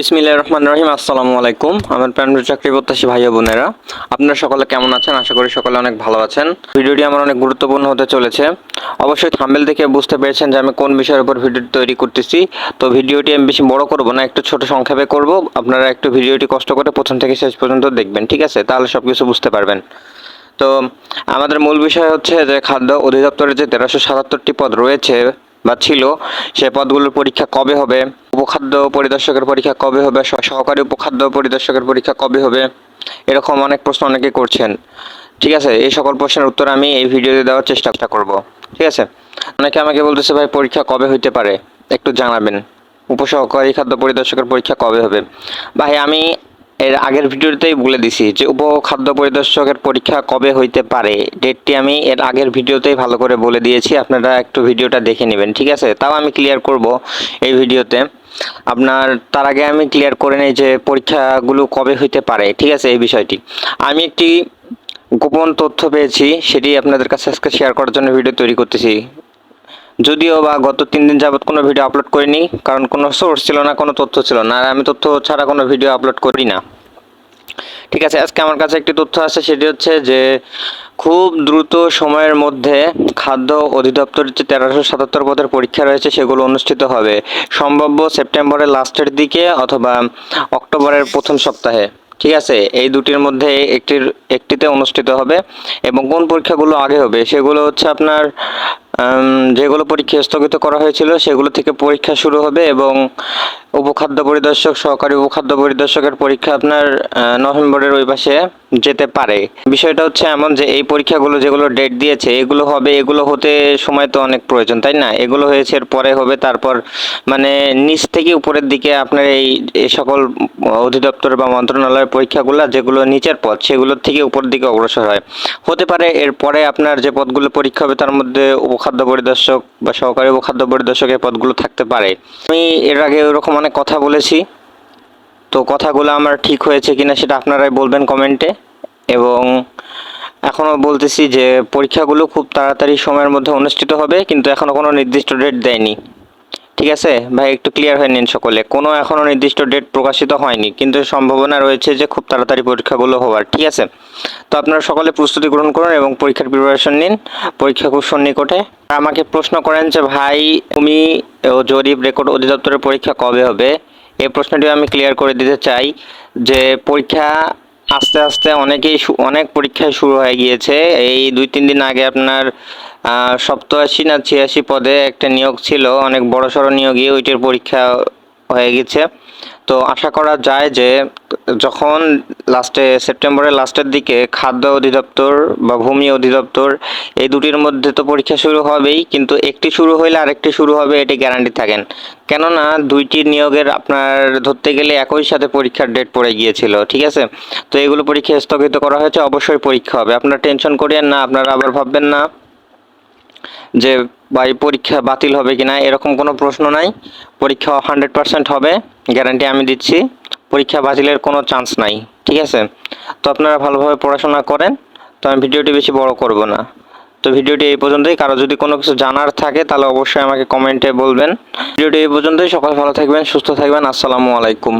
বিসমিল্লাহির রহমান রহিম, আসসালামু আলাইকুম। আমার প্রাণপ্রিয় চাকরি প্রত্যাশী ভাই বোনেরা। আপনারা সকলে কেমন আছেন? আশা করি সকলে অনেক ভালো আছেন। ভিডিওটি আমার অনেক গুরুত্বপূর্ণ হতে চলেছে। অবশ্যই থাম্বেল দেখে বুঝতে পেরেছেন যে আমি কোন বিষয়ের উপর ভিডিও তৈরি করতেছি। তো ভিডিওটি আমি বেশি বড় করব না, একটু ছোট সংক্ষেপে করব। আপনারা একটু ভিডিওটি কষ্ট করে প্রথম থেকে শেষ পর্যন্ত দেখবেন, ঠিক আছে? তাহলে সব কিছু বুঝতে পারবেন। তো আমাদের মূল বিষয় হচ্ছে যে খাদ্য অধিদপ্তরের যে তেরোশো সাতাত্তরটি পদ রয়েছে বা ছিল, সে পদগুলোর পরীক্ষা কবে হবে? উপখাদ্য পরিদর্শকের পরীক্ষা কবে হবে? সহ- সহকারী উপখাদ্য পরিদর্শকের পরীক্ষা কবে হবে? এরকম অনেক প্রশ্ন অনেকে করছেন। ঠিক আছে? এই সকল প্রশ্নের উত্তর আমি এই ভিডিওতে দেওয়ার চেষ্টা করব। ঠিক আছে? অনেকে আমাকে বলতেছে, ভাই, পরীক্ষা কবে হইতে পারে? একটু জানাবেন। উপসহকারী খাদ্য পরিদর্শকের পরীক্ষা কবে হবে? ভাই, আমি এর আগের ভিডিওতেই বলে দিছি যে, উপখাদ্য পরিদর্শকের পরীক্ষা কবে হইতে পারে? ডেটটি আমি এর আগের ভিডিওতেই ভালো করে বলে দিয়েছি। আপনারা একটু ভিডিওটা দেখে নেবেন। ঠিক আছে? তাও আমি ক্লিয়ার করব এই ভিডিওতে। আপনার, তার আগে আমি ক্লিয়ার করে নিই যে পরীক্ষাগুলো কবে হইতে পারে, ঠিক আছে, এই বিষয়টি। আমি একটি গোপন তথ্য পেয়েছি, সেটি আপনাদের কাছে আজকে শেয়ার করার জন্য ভিডিও তৈরি করতেছি। যদিও বা গত তিন দিন যাবৎ কোনো ভিডিও আপলোড করিনি, কারণ কোনো সোর্স ছিল না, কোনো তথ্য ছিল না, আর আমি তথ্য ছাড়া কোনো ভিডিও আপলোড করি না। ঠিক আছে, আজকে আমার কাছে একটি তথ্য আছে, সেটি হচ্ছে যে খুব দ্রুত সময়ের মধ্যে খাদ্য অধিদপ্তরের যে তেরোশো সাতাত্তর পদের পরীক্ষা রয়েছে, সেগুলো অনুষ্ঠিত হবে। সম্ভাব্য সেপ্টেম্বরের লাস্টের দিকে অথবা অক্টোবরের প্রথম সপ্তাহে। ঠিক আছে, এই দুটির মধ্যে একটির, একটিতে অনুষ্ঠিত হবে এবং কোন পরীক্ষাগুলো আগে হবে, সেগুলো হচ্ছে আপনার যেগুলো পরীক্ষা স্থগিত করা হয়েছিল সেগুলো থেকে পরীক্ষা শুরু হবে এবং উপখাদ্য পরিদর্শক, সহকারী উপখাদ্য পরিদর্শকের পরীক্ষা আপনার নভেম্বরের ওই পাশে যেতে পারে। বিষয়টা হচ্ছে এমন যে এই পরীক্ষাগুলো যেগুলো ডেট দিয়েছে, এগুলো হবে, এগুলো হতে সময় তো অনেক প্রয়োজন, তাই না? এগুলো হয়েছে, এর পরে হবে, তারপর মানে নিচ থেকে উপরের দিকে আপনার এই সকল অধিদপ্তর বা মন্ত্রণালয়ের পরীক্ষাগুলো যেগুলো নিচের পদ সেগুলোর থেকে উপরের দিকে অগ্রসর হয়। হতে পারে এরপরে আপনার যে পদগুলো পরীক্ষা হবে তার মধ্যে উপখাদ্য পরিদর্শক বা সহকারী উপখাদ্য পরিদর্শকের পদগুলো থাকতে পারে। আমি এর আগে ওরকম অনেক কথা বলেছি। তো কথাগুলো আমার ঠিক হয়েছে কিনা সেটা আপনারাই বলবেন কমেন্টে। এবং এখনও বলতেছি যে পরীক্ষাগুলো খুব তাড়াতাড়ি সময়ের মধ্যে অনুষ্ঠিত হবে, কিন্তু এখনও কোনো নির্দিষ্ট ডেট দেয়নি। ঠিক আছে? ভাই, একটু ক্লিয়ার হয়ে নিন সকলে। কোনো এখনও নির্দিষ্ট ডেট প্রকাশিত হয়নি, কিন্তু সম্ভাবনা রয়েছে যে খুব তাড়াতাড়ি পরীক্ষাগুলো হওয়ার, ঠিক আছে? তো আপনারা সকলে প্রস্তুতি গ্রহণ করুন এবং পরীক্ষার প্রিপারেশন নিন। পরীক্ষা খুব সন্নিকটে। আমাকে প্রশ্ন করেন যে, ভাই, তুমি ও জরিপ রেকর্ড অধিদপ্তরের পরীক্ষা কবে হবে? এই প্রশ্নটি আমি ক্লিয়ার করে দিতে চাই যে, পরীক্ষা আস্তে আস্তে অনেকেই অনেক পরীক্ষায় শুরু হয়ে গিয়েছে। এই দুই, তিন দিন আগে আপনার সপ্তআশি না ছিয়াশি পদে একটা নিয়োগ ছিল, অনেক বড় সড়ো নিয়োগই ওইটির পরীক্ষা হয়ে গেছে। তো আশা করা যায় যে যখন লাস্টে সেপ্টেম্বরের লাস্টের দিকে খাদ্য অধিদপ্তর বা ভূমি অধিদপ্তর এই দুটির মধ্যে তো পরীক্ষা শুরু হবেই, কিন্তু একটি শুরু হইলে আরেকটি শুরু হবে, এটি গ্যারান্টি থাকেন। কেননা দুইটি নিয়োগের আপনার ধরতে গেলে একই সাথে পরীক্ষার ডেট পড়ে গিয়েছিল, ঠিক আছে? তো এগুলো পরীক্ষা স্থগিত করা হয়েছে, অবশ্যই পরীক্ষা হবে। আপনারা টেনশন করিয়েন না, আপনারা আবার ভাববেন না। যে ভাই পরীক্ষা বাতিল হবে কিনা, এরকম কোনো প্রশ্ন নাই। পরীক্ষা হান্ড্রেড পার্সেন্ট হবে গ্যারান্টি আমি দিচ্ছি। পরীক্ষা বাতিলের কোনো চান্স নাই, ঠিক আছে? তো আপনারা ভালোভাবে পড়াশোনা করেন, তো আমি ভিডিওটি বেশি বড় করব না। তো ভিডিওটি এই পর্যন্তই, কারও যদি কোনো কিছু জানার থাকে, তাহলে অবশ্যই আমাকে কমেন্টে বলবেন। ভিডিওটি এই পর্যন্তই, সকাল ভালো থাকবেন, সুস্থ থাকবেন, আসসালামু আলাইকুম।